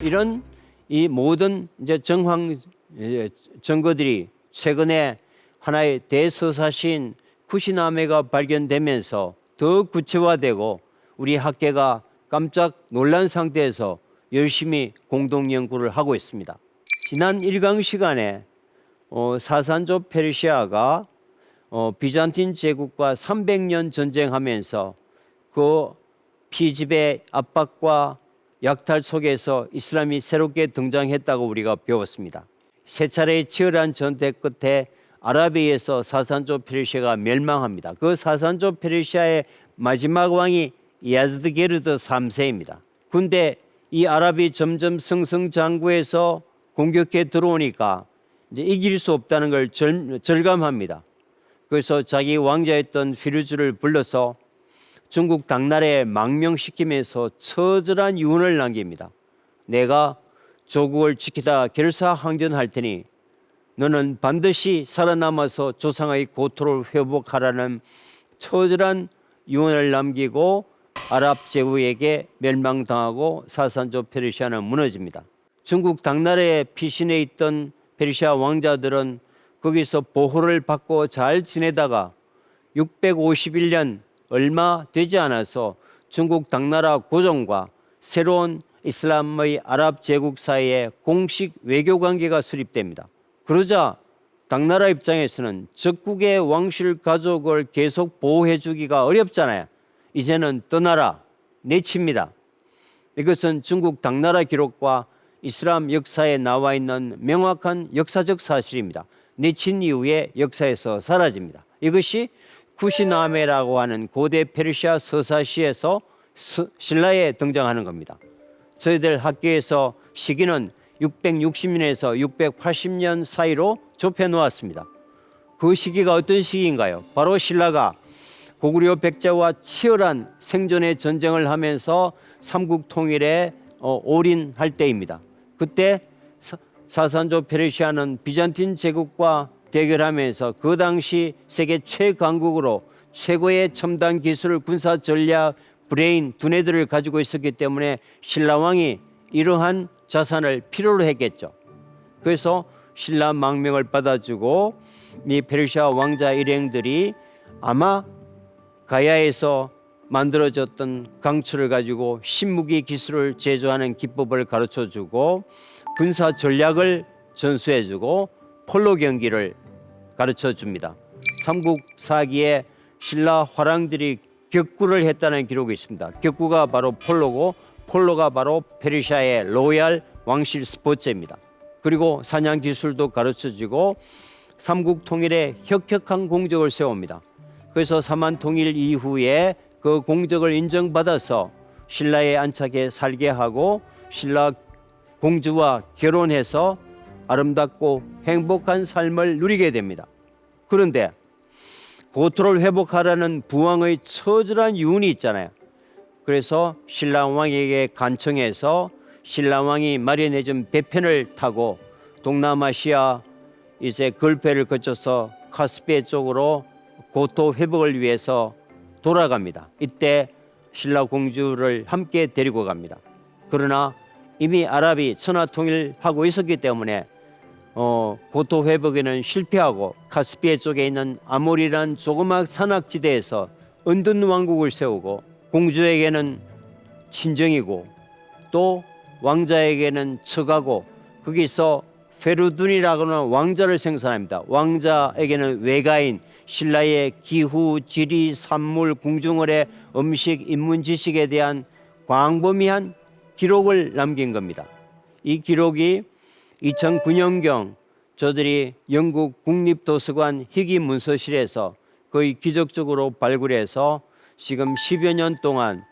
이런 이 모든 이제 정황 예, 증거들이 최근에 하나의 대서사시인 쿠시나메가 발견되면서 더 구체화되고 우리 학계가 깜짝 놀란 상태에서 열심히 공동 연구를 하고 있습니다. 지난 1강 시간에 어, 사산조 페르시아가 어, 비잔틴 제국과 300년 전쟁하면서 그 피집의 압박과 약탈 속에서 이슬람이 새롭게 등장했다고 우리가 배웠습니다. 세 차례의 치열한 전대 끝에 아라비에서 사산조 페르시아가 멸망합니다. 그 사산조 페르시아의 마지막 왕이 야즈드 게르드 3세입니다. 근데 이 아랍이 점점 승승장구해서 공격해 들어오니까 이제 이길 수 없다는 걸 절, 절감합니다. 그래서 자기 왕자였던 피루즈를 불러서 중국 당나라에 망명시키면서 처절한 유언을 남깁니다. 내가 조국을 지키다 결사항전할 테니 너는 반드시 살아남아서 조상의 고토를 회복하라는 처절한 유언을 남기고 아랍 제국에게 멸망당하고 사산조 페르시아는 무너집니다. 중국 당나라에 피신해 있던 페르시아 왕자들은 거기서 보호를 받고 잘 지내다가 651년 얼마 되지 않아서 중국 당나라 고종과 새로운 이슬람의 아랍 제국 사이에 공식 외교 관계가 수립됩니다. 그러자 당나라 입장에서는 적국의 왕실 가족을 계속 보호해 주기가 어렵잖아요. 이제는 떠나라 내칩니다. 이것은 중국 당나라 기록과 이슬람 역사에 나와 있는 명확한 역사적 사실입니다. 내친 이후에 역사에서 사라집니다. 이것이 쿠시나메라고 하는 고대 페르시아 서사시에서 스- 신라에 등장하는 겁니다. 저희들 학교에서 시기는 660년에서 680년 사이로 좁혀 놓았습니다. 그 시기가 어떤 시기인가요? 바로 신라가 고구려 백제와 치열한 생존의 전쟁을 하면서 삼국 통일에 어, 올인할 때입니다. 그때 사- 사산조 페르시아는 비잔틴 제국과 대결하면서 그 당시 세계 최강국으로 최고의 첨단 기술, 군사 전략, 브레인 두뇌들을 가지고 있었기 때문에 신라왕이 이러한 자산을 필요로 했겠죠. 그래서 신라 망명을 받아주고 이 페르시아 왕자 일행들이 아마 가야에서 만들어졌던 강철을 가지고 신무기 기술을 제조하는 기법을 가르쳐 주고 군사 전략을 전수해 주고 폴로 경기를 가르쳐 줍니다. 삼국 사기에 신라 화랑들이 격구를 했다는 기록이 있습니다. 격구가 바로 폴로고 폴로가 바로 페르시아의 로얄 왕실 스포츠입니다. 그리고 사냥 기술도 가르쳐 주고 삼국 통일에 혁혁한 공적을 세웁니다. 그래서 삼한 통일 이후에 그 공적을 인정받아서 신라에 안착해 살게 하고 신라 공주와 결혼해서 아름답고 행복한 삶을 누리게 됩니다. 그런데 고토를 회복하라는 부왕의 처절한 유언이 있잖아요. 그래서 신라 왕에게 간청해서 신라 왕이 마련해준 배편을 타고 동남아시아 이제 걸페를 거쳐서 카스피해 쪽으로 고토 회복을 위해서 돌아갑니다. 이때 신라 공주를 함께 데리고 갑니다. 그러나 이미 아랍이 천하 통일하고 있었기 때문에 어, 고토 회복에는 실패하고 카스피해 쪽에 있는 아모리란 조그막 산악지대에서 은둔 왕국을 세우고 공주에게는 친정이고 또 왕자에게는 처가고 거기서 페루둔이라고는 왕자를 생산합니다. 왕자에게는 외가인, 신라의 기후, 지리, 산물, 궁중을의 음식, 인문 지식에 대한 광범위한 기록을 남긴 겁니다. 이 기록이 2009년경 저들이 영국 국립도서관 희귀 문서실에서 거의 기적적으로 발굴해서 지금 10여 년 동안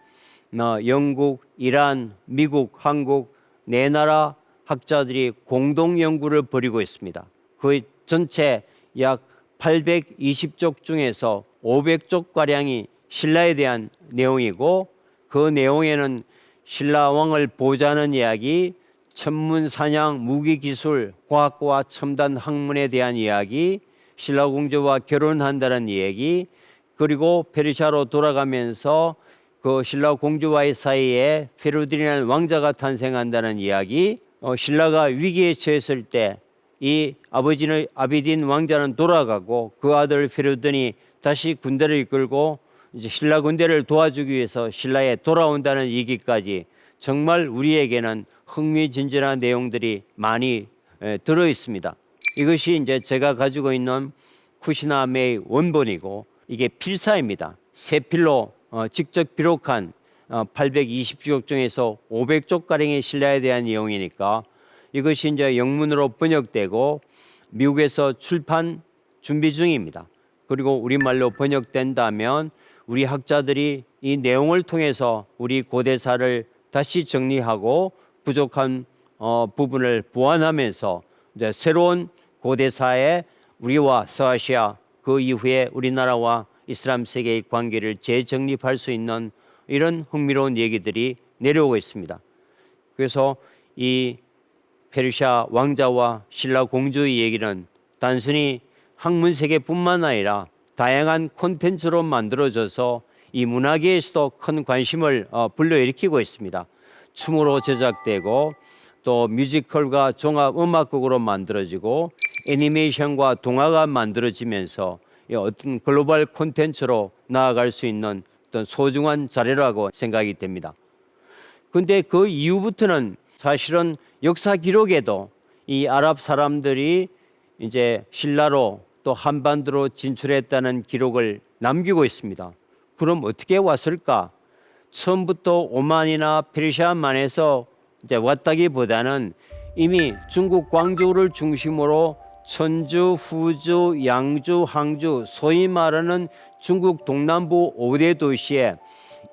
어, 영국, 이란, 미국, 한국 네 나라 학자들이 공동 연구를 벌이고 있습니다. 그 전체 약 820쪽 중에서 500쪽 가량이 신라에 대한 내용이고 그 내용에는 신라 왕을 보좌하는 이야기, 천문 사냥, 무기 기술, 과학과 첨단 학문에 대한 이야기, 신라 공주와 결혼한다는 이야기, 그리고 페르시아로 돌아가면서 그 신라 공주와의 사이에 페루딘이라는 왕자가 탄생한다는 이야기, 어, 신라가 위기에 처했을 때 이 아버지는 아비딘 왕자는 돌아가고 그 아들 페루딘이 다시 군대를 이끌고 이제 신라 군대를 도와주기 위해서 신라에 돌아온다는 얘기까지 정말 우리에게는 흥미진진한 내용들이 많이 에, 들어 있습니다. 이것이 이제 제가 가지고 있는 쿠시나메의 원본이고 이게 필사입니다. 세 필로 어, 직접 기록한 어, 820쪽 중에서 500쪽 가량의 신라에 대한 내용이니까 이것이 이제 영문으로 번역되고 미국에서 출판 준비 중입니다. 그리고 우리말로 번역된다면 우리 학자들이 이 내용을 통해서 우리 고대사를 다시 정리하고 부족한 어, 부분을 보완하면서 이제 새로운 고대사의 우리와 서아시아 그 이후에 우리나라와 이슬람 세계의 관계를 재정립할 수 있는 이런 흥미로운 얘기들이 내려오고 있습니다. 그래서 이 페르시아 왕자와 신라 공주의 얘기는 단순히 학문 세계뿐만 아니라 다양한 콘텐츠로 만들어져서 이 문화계에서도 큰 관심을 어, 불러일으키고 있습니다. 춤으로 제작되고 또 뮤지컬과 종합 음악극으로 만들어지고 애니메이션과 동화가 만들어지면서 이 어떤 글로벌 콘텐츠로 나아갈 수 있는 어떤 소중한 자료라고 생각이 됩니다. 근데 그 이후부터는 사실은 역사 기록에도 이 아랍 사람들이 이제 신라로 또 한반도로 진출했다는 기록을 남기고 있습니다. 그럼 어떻게 왔을까? 처음부터 오만이나 페르시아만에서 이제 왔다기보다는 이미 중국 광저우를 중심으로 천주, 후주, 양주, 항주, 소위 말하는 중국 동남부 5대 도시에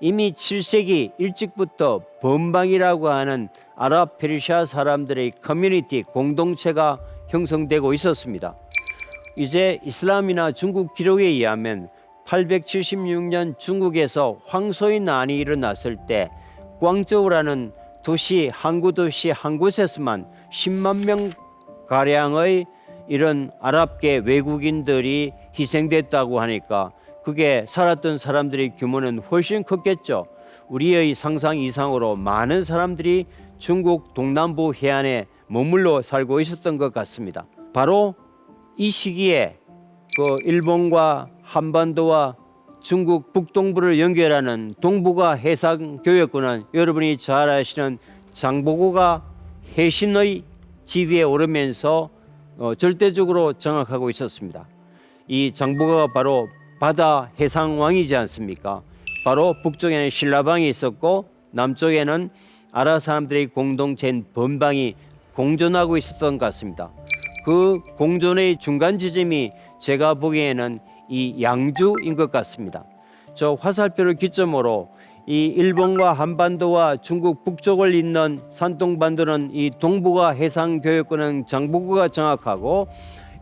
이미 7세기 일찍부터 범방이라고 하는 아랍 페르시아 사람들의 커뮤니티 공동체가 형성되고 있었습니다. 이제 이슬람이나 중국 기록에 의하면 876년 중국에서 황소의 난이 일어났을 때 광저우라는 도시 항구 도시 한 곳에서만 10만 명 가량의 이런 아랍계 외국인들이 희생됐다고 하니까 그게 살았던 사람들의 규모는 훨씬 컸겠죠. 우리의 상상 이상으로 많은 사람들이 중국 동남부 해안에 머물러 살고 있었던 것 같습니다. 바로 이 시기에 그 일본과 한반도와 중국 북동부를 연결하는 동북아 해상 교역군은 여러분이 잘 아시는 장보고가 해신의 지위에 오르면서 어, 절대적으로 장악하고 있었습니다. 이 장보고가 바로 바다 해상 왕이지 않습니까? 바로 북쪽에는 신라방이 있었고 남쪽에는 아랍 사람들의 공동체인 번방이 공존하고 있었던 것 같습니다. 그 공존의 중간 지점이 제가 보기에는 이 양주인 것 같습니다. 저 화살표를 기점으로 이 일본과 한반도와 중국 북쪽을 잇는 산동반도는 이 동북아 해상 교역권은 장보고가 장악하고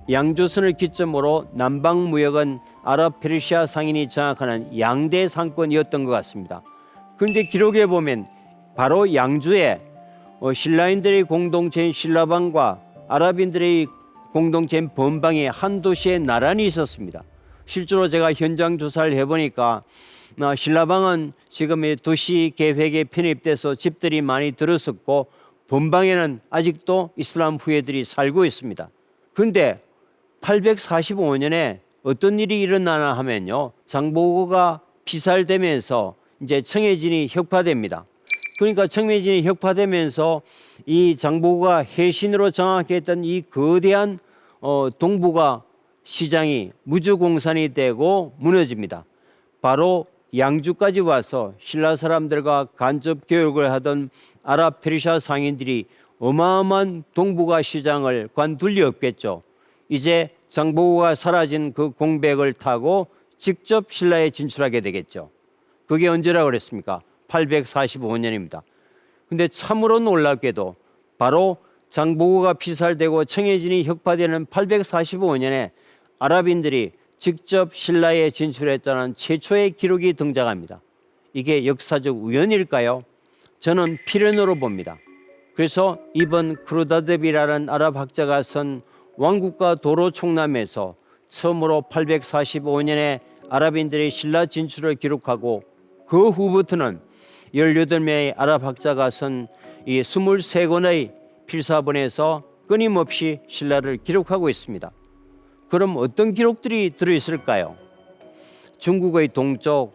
양조선을 기점으로 남방 무역은 아랍 페르시아 상인이 장악하는 양대 상권이었던 것 같습니다. 그런데 기록에 보면 바로 양주에 어, 신라인들의 공동체인 신라방과 아랍인들의 공동체인 번방의 한 도시에 나란히 있었습니다. 실제로 제가 현장 조사를 해보니까 어, 신라방은 지금 이 도시 계획에 편입돼서 집들이 많이 들었었고 번방에는 아직도 이슬람 후예들이 살고 있습니다. 근데 845년에 어떤 일이 일어나나 하면요. 장보고가 피살되면서 이제 청해진이 혁파됩니다. 그러니까 청해진이 혁파되면서 이 장보고가 해신으로 장악했던 이 거대한 어, 동북아 시장이 무주공산이 되고 무너집니다. 바로 양주까지 와서 신라 사람들과 간접 교육을 하던 아랍 페르시아 상인들이 어마어마한 동북아 시장을 관둘 리 없겠죠. 이제 장보고가 사라진 그 공백을 타고 직접 신라에 진출하게 되겠죠. 그게 언제라고 그랬습니까? 845년입니다. 근데 참으로 놀랍게도 바로 장보고가 피살되고 청해진이 혁파되는 845년에 아랍인들이 직접 신라에 진출했다는 최초의 기록이 등장합니다. 이게 역사적 우연일까요? 저는 필연으로 봅니다. 그래서 이번 크루다드비라는 아랍 학자가 쓴 왕국과 도로 총남에서 처음으로 845년에 아랍인들의 신라 진출을 기록하고 그 후부터는 18명의 아랍 학자가 쓴 이 23권의 필사본에서 끊임없이 신라를 기록하고 있습니다. 그럼 어떤 기록들이 들어 있을까요? 중국의 동쪽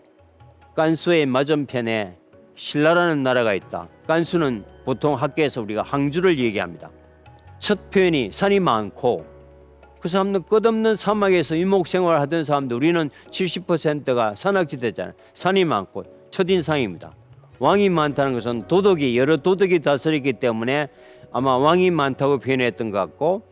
간수의 맞은편에 신라라는 나라가 있다. 간수는 보통 학계에서 우리가 항주를 얘기합니다. 첫 표현이 산이 많고 그 사람들 끝없는 사막에서 유목 생활 하던 사람들 우리는 70%가 산악지대잖아요. 산이 많고 첫인상입니다. 왕이 많다는 것은 도덕이 여러 도덕이 다스리기 때문에 아마 왕이 많다고 표현했던 것 같고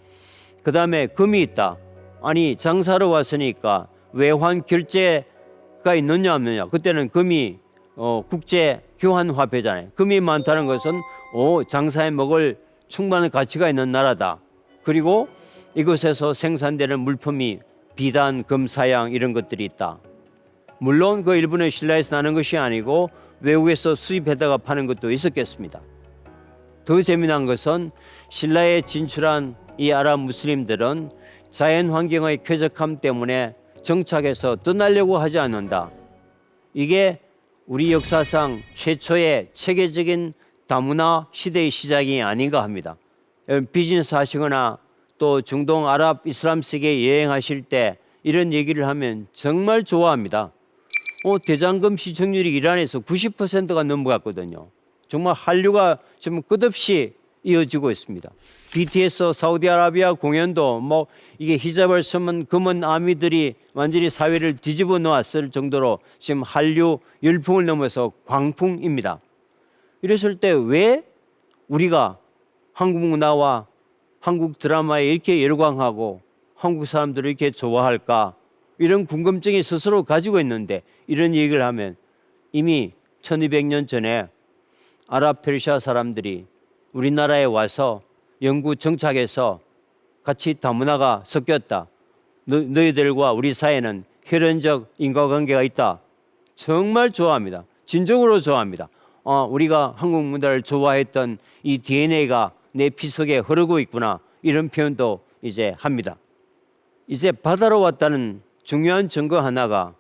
그 다음에 금이 있다. 아니 장사로 왔으니까 외환 결제가 있느냐 없느냐. 그때는 금이 어, 국제 교환 화폐잖아요. 금이 많다는 것은 오 장사에 먹을 충분한 가치가 있는 나라다. 그리고 이곳에서 생산되는 물품이 비단, 금, 사양 이런 것들이 있다. 물론 그 일부는 신라에서 나는 것이 아니고 외국에서 수입해다가 파는 것도 있었겠습니다. 더 재미난 것은 신라에 진출한 이 아랍 무슬림들은 자연 환경의 쾌적함 때문에 정착해서 떠나려고 하지 않는다. 이게 우리 역사상 최초의 체계적인 다문화 시대의 시작이 아닌가 합니다. 여러분, 비즈니스 하시거나 또 중동 아랍 이슬람 세계 여행하실 때 이런 얘기를 하면 정말 좋아합니다. 어, 대장금 시청률이 이란에서 90%가 넘어갔거든요. 정말 한류가 지금 끝없이 이어지고 있습니다. BTS 사우디아라비아 공연도 뭐 이게 히잡을 쓰면 금은 아미들이 완전히 사회를 뒤집어 놓았을 정도로 지금 한류 열풍을 넘어서 광풍입니다. 이랬을 때 왜 우리가 한국 문화와 한국 드라마에 이렇게 열광하고 한국 사람들을 이렇게 좋아할까 이런 궁금증이 스스로 가지고 있는데 이런 얘기를 하면 이미 1200년 전에 아랍 페르시아 사람들이 우리나라에 와서 영구 정착해서 같이 다문화가 섞였다. 너, 너희들과 우리 사이에는 혈연적 인과관계가 있다. 정말 좋아합니다. 진정으로 좋아합니다. 어, 우리가 한국 문화를 좋아했던 이 DNA가 내 피 속에 흐르고 있구나. 이런 표현도 이제 합니다. 이제 바다로 왔다는 중요한 증거 하나가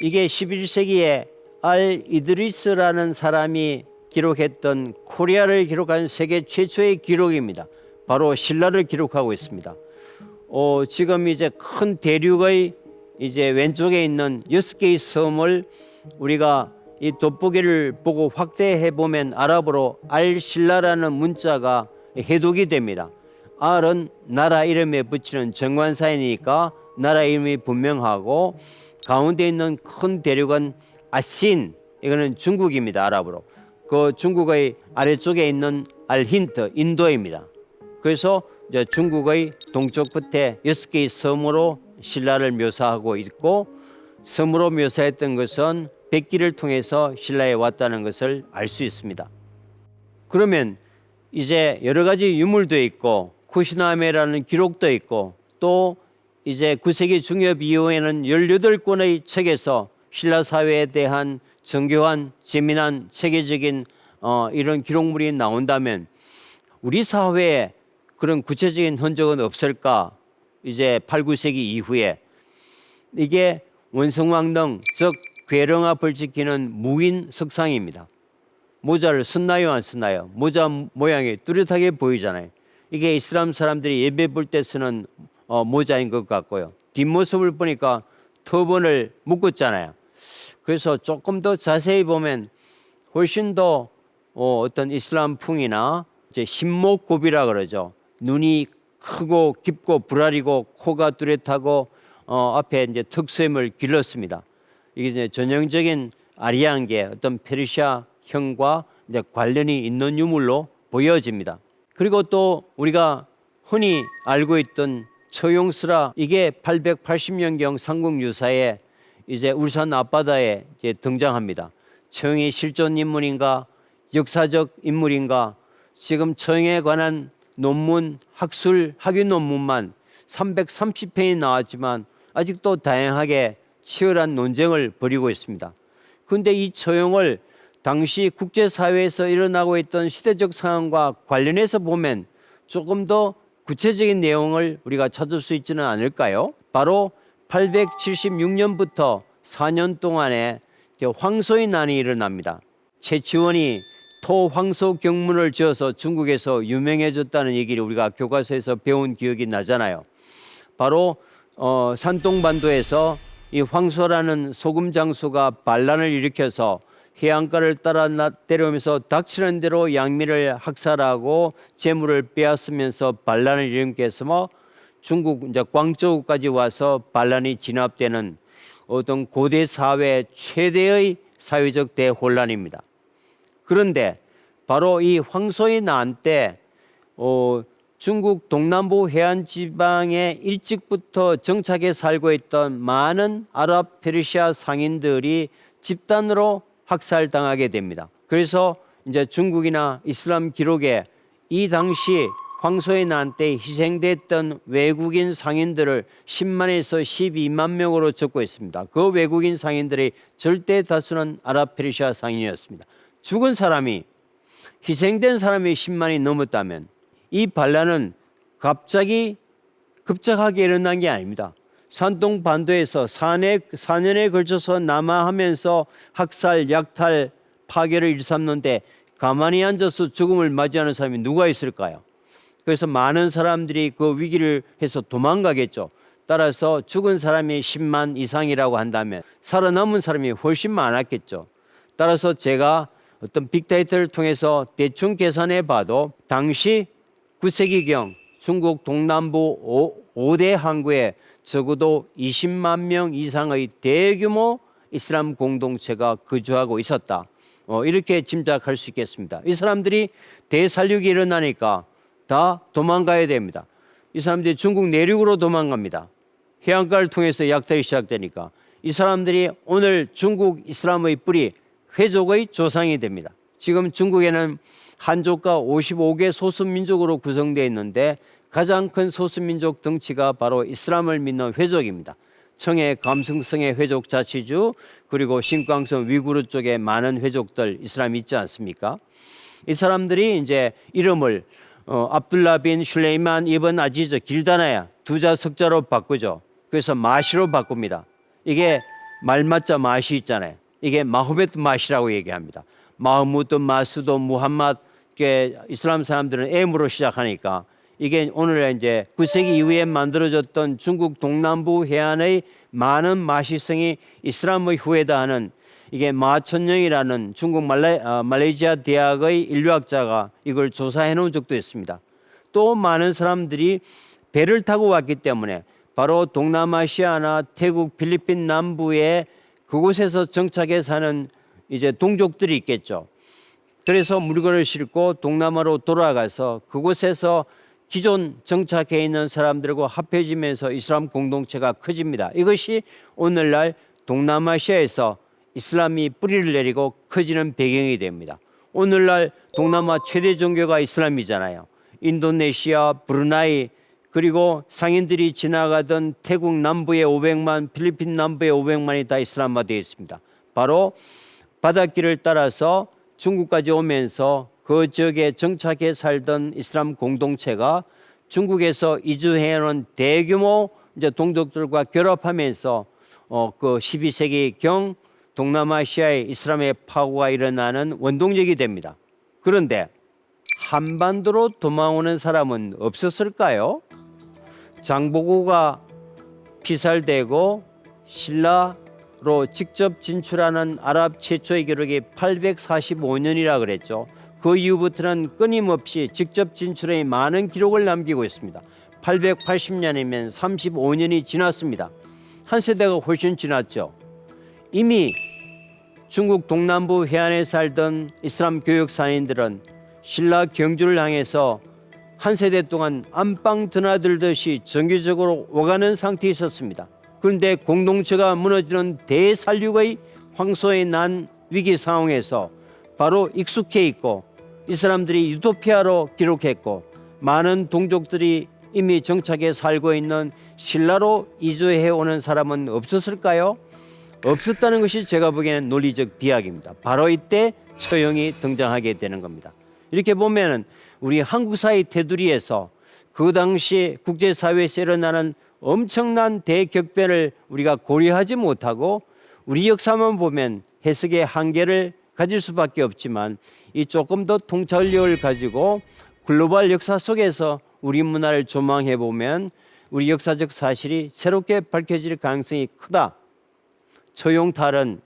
이게 11세기에 알 이드리스라는 사람이 기록했던 코리아를 기록한 세계 최초의 기록입니다. 바로 신라를 기록하고 있습니다. 어, 지금 이제 큰 대륙의 이제 왼쪽에 있는 여섯 개의 섬을 우리가 이 돋보기를 보고 확대해 보면 아랍어로 알신라라는 문자가 해독이 됩니다. 알은 나라 이름에 붙이는 정관사이니까 나라 이름이 분명하고 가운데 있는 큰 대륙은 아신 이거는 중국입니다 아랍어로 그 중국의 아래쪽에 있는 알힌트 인도입니다. 그래서 이제 중국의 동쪽 끝에 여섯 개의 섬으로 신라를 묘사하고 있고 섬으로 묘사했던 것은 백기를 통해서 신라에 왔다는 것을 알 수 있습니다. 그러면 이제 여러 가지 유물도 있고 쿠시나메라는 기록도 있고 또 이제 9세기 중엽 이후에는 18권의 책에서 신라 사회에 대한 정교한 재미난 체계적인 어, 이런 기록물이 나온다면 우리 사회에 그런 구체적인 흔적은 없을까? 이제 8, 9세기 이후에 이게 원성왕릉 즉 괴령 앞을 지키는 무인 석상입니다. 모자를 썼나요 안 썼나요? 모자 모양이 뚜렷하게 보이잖아요. 이게 이슬람 사람들이 예배 볼 때 쓰는 어, 모자인 것 같고요. 뒷모습을 보니까 터번을 묶었잖아요. 그래서 조금 더 자세히 보면 훨씬 더 어, 어떤 이슬람풍이나 이제 신목곱이라 그러죠. 눈이 크고 깊고 불알이고 코가 뚜렷하고 어, 앞에 이제 턱수염을 길렀습니다. 이게 이제 전형적인 아리안계 어떤 페르시아형과 이제 관련이 있는 유물로 보여집니다. 그리고 또 우리가 흔히 알고 있던 처용스라 이게 880년경 삼국유사에 이제 울산 앞바다에 이제 등장합니다. 처용이 실존 인물인가 역사적 인물인가 지금 처용에 관한 논문 학술 학위 논문만 330편이 나왔지만 아직도 다양하게 치열한 논쟁을 벌이고 있습니다. 그런데 이 처용을 당시 국제사회에서 일어나고 있던 시대적 상황과 관련해서 보면 조금 더 구체적인 내용을 우리가 찾을 수 있지는 않을까요? 바로 876년부터 4년 동안에 황소의 난이 일어납니다. 최치원이 토황소 경문을 지어서 중국에서 유명해졌다는 얘기를 우리가 교과서에서 배운 기억이 나잖아요. 바로 어, 산동반도에서 이 황소라는 소금 장수가 반란을 일으켜서 해안가를 따라 나- 내려오면서 닥치는 대로 양미를 학살하고 재물을 빼앗으면서 반란을 일으켜서 뭐 중국 이제 광저우까지 와서 반란이 진압되는 어떤 고대 사회 최대의 사회적 대혼란입니다. 그런데 바로 이 황소의 난 때 어, 중국 동남부 해안 지방에 일찍부터 정착해 살고 있던 많은 아랍 페르시아 상인들이 집단으로 학살당하게 됩니다. 그래서 이제 중국이나 이슬람 기록에 이 당시 황소의 난 때 희생됐던 외국인 상인들을 10만에서 12만 명으로 적고 있습니다. 그 외국인 상인들의 절대 다수는 아랍 페르시아 상인이었습니다. 죽은 사람이 희생된 사람이 10만이 넘었다면 이 반란은 갑자기 급작하게 일어난 게 아닙니다. 산동 반도에서 4년, 4년에 걸쳐서 남하하면서 학살, 약탈, 파괴를 일삼는데 가만히 앉아서 죽음을 맞이하는 사람이 누가 있을까요? 그래서 많은 사람들이 그 위기를 해서 도망가겠죠. 따라서 죽은 사람이 10만 이상이라고 한다면 살아남은 사람이 훨씬 많았겠죠. 따라서 제가 어떤 빅데이터를 통해서 대충 계산해 봐도 당시 9세기경 중국 동남부 5 대 항구에 적어도 20만 명 이상의 대규모 이슬람 공동체가 거주하고 있었다. 어, 이렇게 짐작할 수 있겠습니다. 이 사람들이 대살육이 일어나니까 다 도망가야 됩니다. 이 사람들이 중국 내륙으로 도망갑니다. 해안가를 통해서 약탈이 시작되니까 이 사람들이 오늘 중국 이슬람의 뿌리 회족의 조상이 됩니다. 지금 중국에는 한족과 55개 소수민족으로 구성되어 있는데 가장 큰 소수민족 덩치가 바로 이슬람을 믿는 회족입니다. 청해 감승성의 회족 자치주 그리고 신광성 위구르 쪽에 많은 회족들 이슬람 있지 않습니까? 이 사람들이 이제 이름을 어, 압둘라 빈 슐레이만 이번 아지즈 길다나야 두 자 석자로 바꾸죠. 그래서 마시로 바꿉니다. 이게 말맞자 마시 있잖아요. 이게 마호벳 마시라고 얘기합니다. 마흐무드 마수도 무함맛 게 이슬람 사람들은 M으로 시작하니까 이게 오늘 이제 9세기 이후에 만들어졌던 중국 동남부 해안의 많은 마시성이 이슬람의 후예다 하는 이게 마천영이라는 중국 말레, 어, 말레이시아 대학의 인류학자가 이걸 조사해 놓은 적도 있습니다. 또 많은 사람들이 배를 타고 왔기 때문에 바로 동남아시아나 태국, 필리핀 남부에 그곳에서 정착해 사는 이제 동족들이 있겠죠. 그래서 물건을 싣고 동남아로 돌아가서 그곳에서 기존 정착해 있는 사람들과 합해지면서 이슬람 공동체가 커집니다. 이것이 오늘날 동남아시아에서 이슬람이 뿌리를 내리고 커지는 배경이 됩니다. 오늘날 동남아 최대 종교가 이슬람이잖아요. 인도네시아, 브루나이 그리고 상인들이 지나가던 태국 남부의 500만, 필리핀 남부의 500만이 다 이슬람화되어 있습니다. 바로 바닷길을 따라서 중국까지 오면서 그 지역에 정착해 살던 이슬람 공동체가 중국에서 이주해 온 대규모 이제 동족들과 결합하면서 어, 그 12세기 경 동남아시아의 이슬람의 파고가 일어나는 원동력이 됩니다. 그런데 한반도로 도망오는 사람은 없었을까요? 장보고가 피살되고 신라로 직접 진출하는 아랍 최초의 기록이 845년이라 그랬죠. 그 이후부터는 끊임없이 직접 진출의 많은 기록을 남기고 있습니다. 880년이면 35년이 지났습니다. 한 세대가 훨씬 지났죠. 이미 중국 동남부 해안에 살던 이슬람 교육 산인들은 신라 경주를 향해서 한 세대 동안 안방 드나들듯이 정기적으로 오가는 상태에 있었습니다. 그런데 공동체가 무너지는 대살육의 황소의 난 위기 상황에서 바로 익숙해 있고 이 사람들이 유토피아로 기록했고 많은 동족들이 이미 정착해 살고 있는 신라로 이주해 오는 사람은 없었을까요? 없었다는 것이 제가 보기에는 논리적 비약입니다. 바로 이때 처형이 등장하게 되는 겁니다. 이렇게 보면은 우리 한국 사회 테두리에서 그 당시 국제사회에서 일어나는 엄청난 대격변을 우리가 고려하지 못하고 우리 역사만 보면 해석의 한계를 가질 수밖에 없지만 이 조금 더 통찰력을 가지고 글로벌 역사 속에서 우리 문화를 조망해 보면 우리 역사적 사실이 새롭게 밝혀질 가능성이 크다. 처용탈은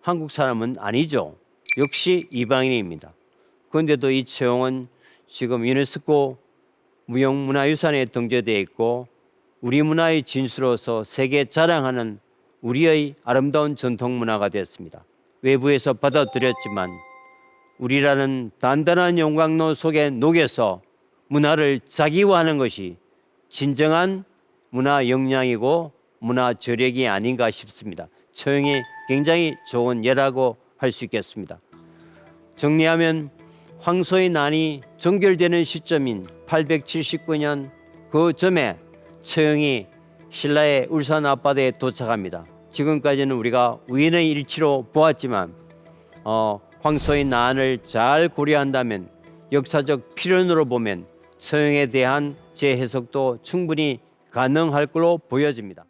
한국 사람은 아니죠. 역시 이방인입니다. 그런데도 이 채용은 지금 유네스코 무형문화유산에 등재되어 있고 우리 문화의 진수로서 세계 자랑하는 우리의 아름다운 전통 문화가 됐습니다. 외부에서 받아들였지만 우리라는 단단한 용광로 속에 녹여서 문화를 자기화하는 것이 진정한 문화 역량이고 문화 저력이 아닌가 싶습니다. 처형이 굉장히 좋은 예라고 할 수 있겠습니다. 정리하면 황소의 난이 정결되는 시점인 879년 그 점에 처형이 신라의 울산 앞바다에 도착합니다. 지금까지는 우리가 우연의 일치로 보았지만 어, 황소의 난을 잘 고려한다면 역사적 필연으로 보면 처형에 대한 재해석도 충분히 가능할 걸로 보여집니다.